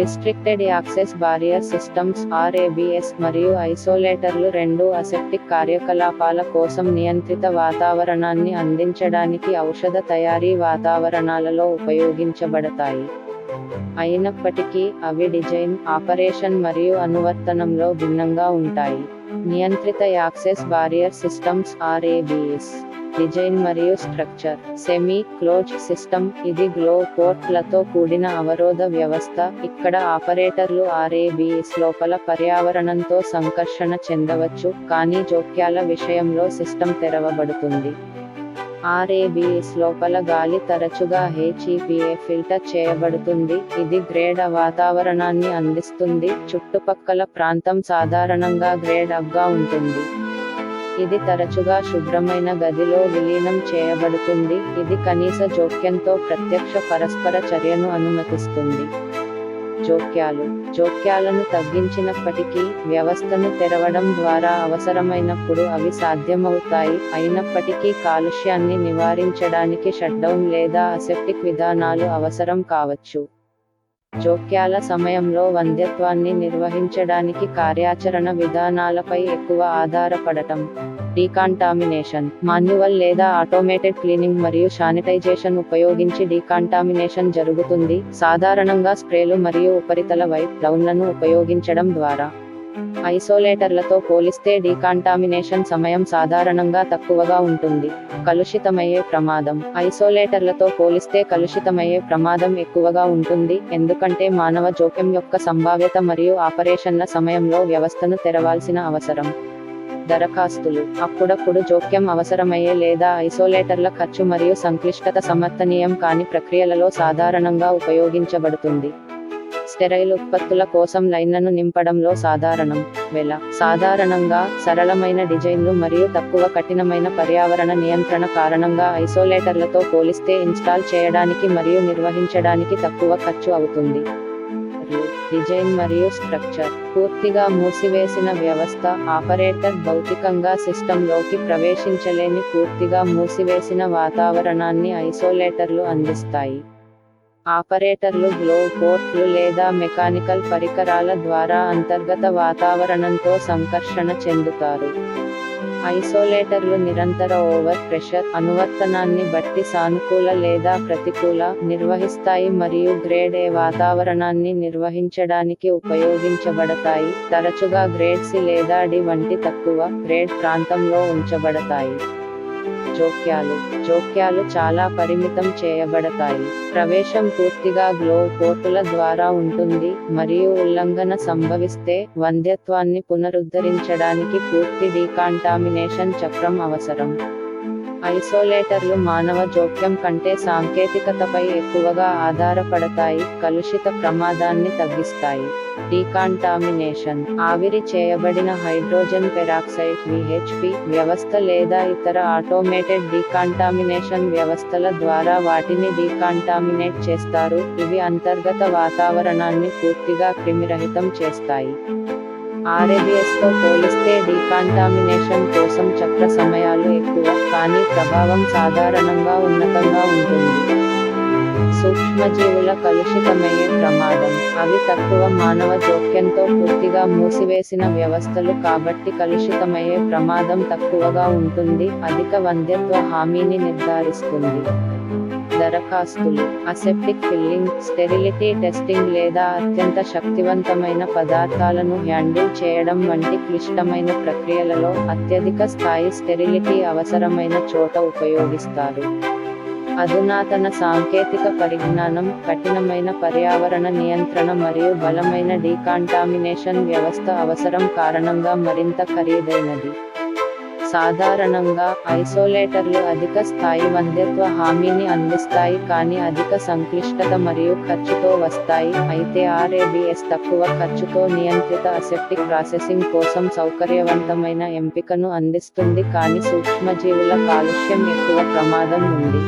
Restricted access barrier systems RABS మరియు ఐసోలేటర్లు రెండు అసెప్టిక్ కార్యకలాపాల కోసం నియంత్రిత వాతావరణాన్ని అందించడానికి ఔషధ తయారీ వాతావరణాలలో ఉపయోగించబడతాయి. అయినప్పటికీ అవి డిజైన్ ఆపరేషన్ మరియు అనువర్తనంలో భిన్నంగా ఉంటాయి. నియంత్రిత access barrier systems RABS design మరియు స్ట్రక్చర్ సెమీ క్లోజ్ సిస్టమ్ ఇది గ్లో పోర్ట్లతో కూడిన అవరోధ వ్యవస్థ ఇక్కడ ఆపరేటర్లు ఆర్ఏబిఎస్ లోపల పర్యావరణంతో సంకర్షణ చెందవచ్చు కానీ జోక్యాల విషయంలో సిస్టమ్ తెరవబడుతుంది. ఆర్ఏబిఎస్ లోపల గాలి తరచుగా హెచ్ఈపిఏ ఫిల్టర్ చేయబడుతుంది ఇది గ్రేడ్ వాతావరణాన్ని అందిస్తుంది చుట్టుపక్కల ప్రాంతం సాధారణంగా గ్రేడ్ అప్గా ఉంటుంది. ఇది తరచుగా శుభ్రమైన గదిలో విలీనం చేయబడుతుంది. ఇది కనీస జోక్యంతో ప్రత్యక్ష పరస్పర చర్యను అనుమతిస్తుంది. జోక్యాలు. జోక్యాలను తగ్గించినప్పటికీ వ్యవస్థను తెరవడం ద్వారా అవసరమైనప్పుడు అవి సాధ్యమవుతాయి. అయినప్పటికీ కాలుష్యాన్ని నివారించడానికి షట్డౌన్ లేదా అసెప్టిక్ విధానాలు అవసరం కావచ్చు. జోక్యాల సమయంలో వంద్యత్వాన్ని నిర్వహించడానికి కార్యాచరణ విధానాలపై ఎక్కువ ఆధారపడటం. డీకాంటామినేషన్ మాన్యువల్ లేదా ఆటోమేటెడ్ క్లీనింగ్ మరియు శానిటైజేషన్ ఉపయోగించి డీకాంటామినేషన్ జరుగుతుంది సాధారణంగా స్ప్రేలు మరియు ఉపరితల వైప్ డౌన్లను ఉపయోగించడం ద్వారా. ఐసోలేటర్లతో పోలిస్తే డీకాంటామినేషన్ సమయం సాధారణంగా తక్కువగా ఉంటుంది. కలుషితమయ్యే ప్రమాదం. ఐసోలేటర్లతో పోలిస్తే కలుషితమయ్యే ప్రమాదం ఎక్కువగా ఉంటుంది. ఎందుకంటే మానవ జోక్యం యొక్క సంభావ్యత మరియు ఆపరేషన్ల సమయంలో వ్యవస్థను తెరవాల్సిన అవసరం. దరఖాస్తులు. అప్పుడప్పుడు జోక్యం అవసరమయ్యే లేదా ఐసోలేటర్ల ఖర్చు మరియు సంక్లిష్టత సమర్థనీయం కాని ప్రక్రియలలో సాధారణంగా ఉపయోగించబడుతుంది. స్టెరైల్ ఉత్పత్తుల కోసం లైన్లను నింపడంలో సాధారణం. వెల. సాధారణంగా సరళమైన డిజైన్లు మరియు తక్కువ కఠినమైన పర్యావరణ నియంత్రణ కారణంగా ఐసోలేటర్లతో పోలిస్తే ఇన్స్టాల్ చేయడానికి మరియు నిర్వహించడానికి తక్కువ ఖర్చు అవుతుంది. డిజైన్ మరియు స్ట్రక్చర్. పూర్తిగా మూసివేసిన వ్యవస్థ. ఆపరేటర్ భౌతికంగా సిస్టంలోకి ప్రవేశించలేని పూర్తిగా మూసివేసిన వాతావరణాన్ని ఐసోలేటర్లు అందిస్తాయి. ఆపరేటర్లు గ్లో పోర్ట్లు లేదా మెకానికల్ పరికరాల ద్వారా అంతర్గత వాతావరణంతో సంకర్షణ చెందుతారు. ఐసోలేటర్లు నిరంతర ఓవర్ ప్రెషర్ అనువర్తనాన్ని బట్టి సానుకూల లేదా ప్రతికూల నిర్వహిస్తాయి మరియు గ్రేడ్ ఏ వాతావరణాన్ని నిర్వహించడానికి ఉపయోగించబడతాయి. తరచుగా గ్రేడ్ సి లేదా డి వంటి తక్కువ గ్రేడ్ ప్రాంతంలో ఉంచబడతాయి. జోక్యాలు. జోక్యాలు చాలా పరిమితం చేయబడతాయి. ప్రవేశం పూర్తిగా గ్లో కోర్టుల ద్వారా ఉంటుంది మరియు ఉల్లంఘన సంభవిస్తే వంద్యత్వాన్ని పునరుద్ధరించడానికి పూర్తి డీకాంటామినేషన్ చక్రం అవసరం. ఐసోలేటర్లు మానవ జోక్యం కంటే సాంకేతికతపై ఎక్కువగా ఆధారపడతాయి కలుషిత ప్రమాదాన్ని తగ్గిస్తాయి. డీకాంటామినేషన్. ఆవిరి చేయబడిన హైడ్రోజన్ పెరాక్సైడ్ విహెచ్పి వ్యవస్థ లేదా ఇతర ఆటోమేటెడ్ డీకాంటామినేషన్ వ్యవస్థల ద్వారా వాటిని డీకాంటామినేట్ చేస్తారు. ఇవి అంతర్గత వాతావరణాన్ని పూర్తిగా క్రిమిరహితం చేస్తాయి. ఆర్ఏబిఎస్తో పోలిస్తే డీకాంటామినేషన్ కోసం చక్ర సమయాలు ఎక్కువ కానీ ప్రభావం సాధారణంగా ఉన్నతంగా ఉంటుంది. సూక్ష్మజీవుల కలుషితమయ్యే ప్రమాదం. అవి తక్కువ మానవ జోక్యంతో పూర్తిగా మూసివేసిన వ్యవస్థలు కాబట్టి కలుషితమయ్యే ప్రమాదం తక్కువగా ఉంటుంది అధిక వంద్యత్వ హామీని నిర్ధారిస్తుంది. దరఖాస్తులు అసెప్టిక్ ఫిల్లింగ్ స్టెరిలిటీ టెస్టింగ్ లేదా అత్యంత శక్తివంతమైన పదార్థాలను హ్యాండిల్ చేయడం వంటి క్లిష్టమైన ప్రక్రియలలో అత్యధిక స్థాయి స్టెరిలిటీ అవసరమైన చోట ఉపయోగిస్తారు. అధునాతన సాంకేతిక పరిజ్ఞానం కఠినమైన పర్యావరణ నియంత్రణ మరియు బలమైన డీకాంటామినేషన్ వ్యవస్థ అవసరం కారణంగా మరింత ఖరీదైనది. సాధారణంగా ఐసోలేటర్లు అధిక స్థాయి వంద్యత్వ హామీని అందిస్తాయి కానీ అధిక సంక్లిష్టత మరియు ఖర్చుతో వస్తాయి. అయితే ఆర్ఏబిఎస్ తక్కువ ఖర్చుతో నియంత్రిత అసెప్టిక్ ప్రాసెసింగ్ కోసం సౌకర్యవంతమైన ఎంపికను అందిస్తుంది కానీ సూక్ష్మజీవుల కాలుష్యం ఎక్కువ ప్రమాదం ఉంది.